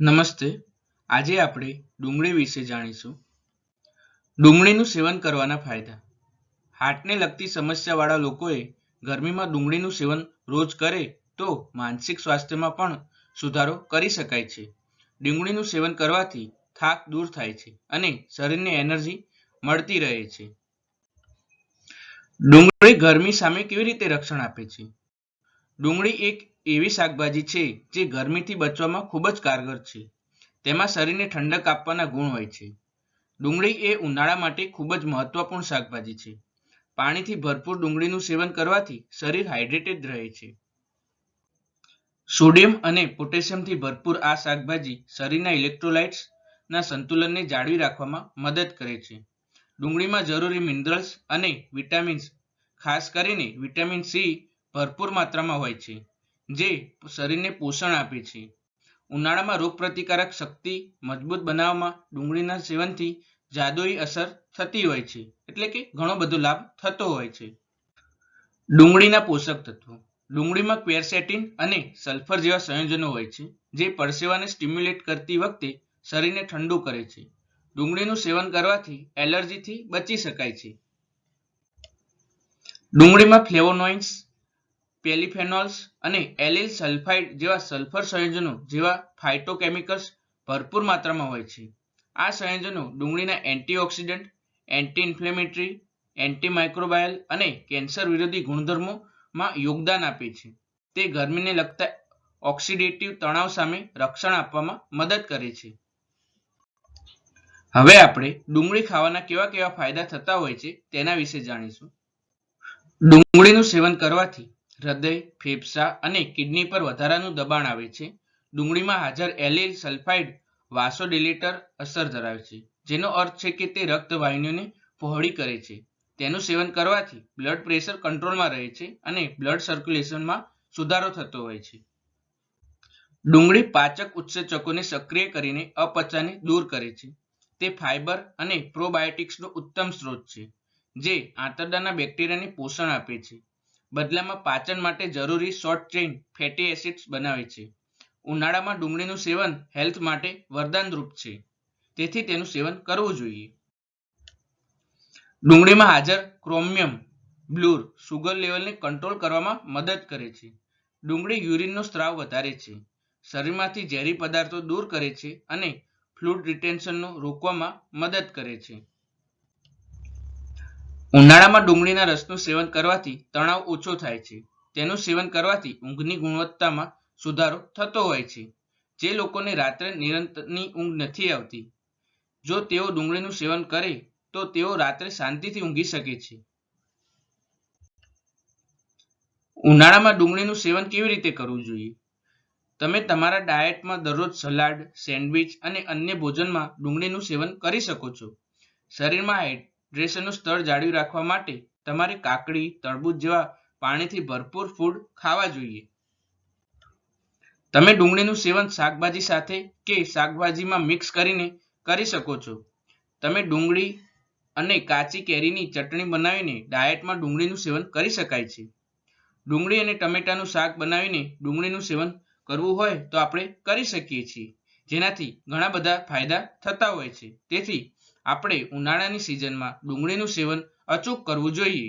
નમસ્તે. આજે આપણે ડુંગળી વિશે જાણીશું. ડુંગળીનું સેવન કરવાના ફાયદા. હાર્ટને લગતી સમસ્યાવાળા લોકોએ ગરમીમાં ડુંગળીનું સેવન રોજ કરે તો માનસિક સ્વાસ્થ્યમાં પણ સુધારો કરી શકાય છે. ડુંગળીનું સેવન કરવાથી થાક દૂર થાય છે અને શરીરને એનર્જી મળતી રહે છે. ડુંગળી ગરમી સામે કેવી રીતે રક્ષણ આપે છે? ડુંગળી એક એવી શાકભાજી છે જે ગરમીથી બચવામાં ખૂબ જ કારગર છે. તેમાં શરીરને ઠંડક આપવાના ગુણ હોય છે. ડુંગળી એ ઉનાળા માટે ખૂબ જ મહત્વપૂર્ણ શાકભાજી છે. પાણીથી ભરપૂર ડુંગળીનું સેવન કરવાથી શરીર હાઇડ્રેટેડ રહે છે. સોડિયમ અને પોટેશિયમથી ભરપૂર આ શાકભાજી શરીરના ઇલેક્ટ્રોલાઇટ્સના સંતુલનને જાળવી રાખવામાં મદદ કરે છે. ડુંગળીમાં જરૂરી મિનરલ્સ અને વિટામિન્સ, ખાસ કરીને વિટામિન સી ભરપૂર માત્રામાં હોય છે, જે શરીરને પોષણ આપે છે. ઉનાળામાં રોગપ્રતિકારક શક્તિ મજબૂત બનાવવામાં ડુંગળીના સેવનથી જાદુઈ અસર થતી હોય છે, એટલે કે ઘણો બધો લાભ થતો હોય છે. ડુંગળીના પોષક તત્વો. ડુંગળીમાં ક્વેરસેટિન અને સલ્ફર જેવા સંયોજનો હોય છે, જે પરસેવાને સ્ટિમ્યુલેટ કરતી વખતે શરીરને ઠંડુ કરે છે. ડુંગળીનું સેવન કરવાથી એલર્જીથી બચી શકાય છે. ડુંગળીમાં ફ્લેવોનોઇન્સ પેલિફેનોલ્સ અને એલિલ સલ્ફાઇડ જેવા સલ્ફર સંયોજનો જેવા ફાઇટોકેમિકલ્સ ભરપૂર માત્રામાં હોય છે. આ સંયોજનો ડુંગળીના એન્ટીઓક્સિડન્ટ એન્ટી ઇન્ફ્લેમેટરી એન્ટીમાઇક્રોબાયલ અને કેન્સર વિરોધી ગુણધર્મોમાં યોગદાન આપે છે. તે ગરમીને લગતા ઓક્સિડેટિવ તણાવ સામે રક્ષણ આપવામાં મદદ કરે છે. હવે આપણે ડુંગળી ખાવાના કેવા કેવા ફાયદા થતા હોય છે તેના વિશે જાણીશું. ડુંગળીનું સેવન કરવાથી હૃદય, ફેફસા અને કિડની પર વધારાનું દબાણ આવે છે. ડુંગળીમાં હાજર એલિલ સલ્ફાઇડ વાસોડિલેટર અસર ધરાવે છે, જેનો અર્થ છે કે તે રક્તવાહિનીઓને પહોળી કરે છે. તેનું સેવન કરવાથી બ્લડ પ્રેશર કંટ્રોલમાં રહે છે અને બ્લડ સર્ક્યુલેશનમાં સુધારો થતો હોય છે. ડુંગળી પાચક ઉત્સેચકોને સક્રિય કરીને અપચાને દૂર કરે છે. તે ફાઇબર અને પ્રોબાયોટિક્સનો ઉત્તમ સ્ત્રોત છે, જે આંતરડાના બેક્ટેરિયાને પોષણ આપે છે. બદલામાં પાચન માટે જરૂરી શોર્ટ ચેઇન ફેટી એસિડ્સ બનાવે છે. ઉનાળામાં ડુંગળીનું સેવન હેલ્થ માટે વરદાનરૂપ છે. તેથી તેનું સેવન કરવું જોઈએ. ડુંગળીમાં હાજર ક્રોમિયમ બ્લુર સુગર લેવલને કંટ્રોલ કરવામાં મદદ કરે છે. ડુંગળી યુરિનનો સ્ત્રાવ વધારે છે. શરીરમાંથી ઝેરી પદાર્થો દૂર કરે છે અને ફ્લૂડ રિટેન્શનનો રોકવામાં મદદ કરે છે. ઉનાળામાં ડુંગળીના રસનું સેવન કરવાથી તણાવ ઓછો થાય છે. તેનું સેવન કરવાથી ઊંઘની ગુણવત્તામાં સુધારો થતો હોય છે. જે લોકોને રાત્રે નિરંતરની ઊંઘ નથી આવતી. જો તેઓ ડુંગળીનું સેવન કરે, તો તેઓ રાત્રે શાંતિથી ઊંઘી શકે છે. ઉનાળામાં ડુંગળીનું સેવન કેવી રીતે કરવું જોઈએ? તમે તમારા ડાયટમાં દરરોજ સલાડ, સેન્ડવિચ અને અન્ય ભોજનમાં ડુંગળીનું સેવન કરી શકો છો. શરીરમાં હાઇડ્રેશનનું સ્તર જાળવી રાખવા માટે તમારે કાકડી, તરબૂચ જેવા પાણીથી ભરપૂર ફૂડ ખાવા જોઈએ. તમે ડુંગળીનું સેવન શાકભાજી સાથે કે શાકભાજીમાં મિક્સ કરીને કરી શકો છો. તમે ડુંગળી અને કાચી કેરીની ચટણી બનાવીને ડાયટમાં ડુંગળીનું સેવન કરી શકાય છે. ડુંગળી અને ટમેટાનું શાક બનાવીને ડુંગળીનું સેવન કરવું હોય તો આપણે કરી શકીએ છીએ. જેનાથી ઘણા બધા ફાયદા થતા હોય છે. તેથી આપણે ઉનાળાની સિઝનમાં ડુંગળીનું સેવન અચૂક કરવું જોઈએ.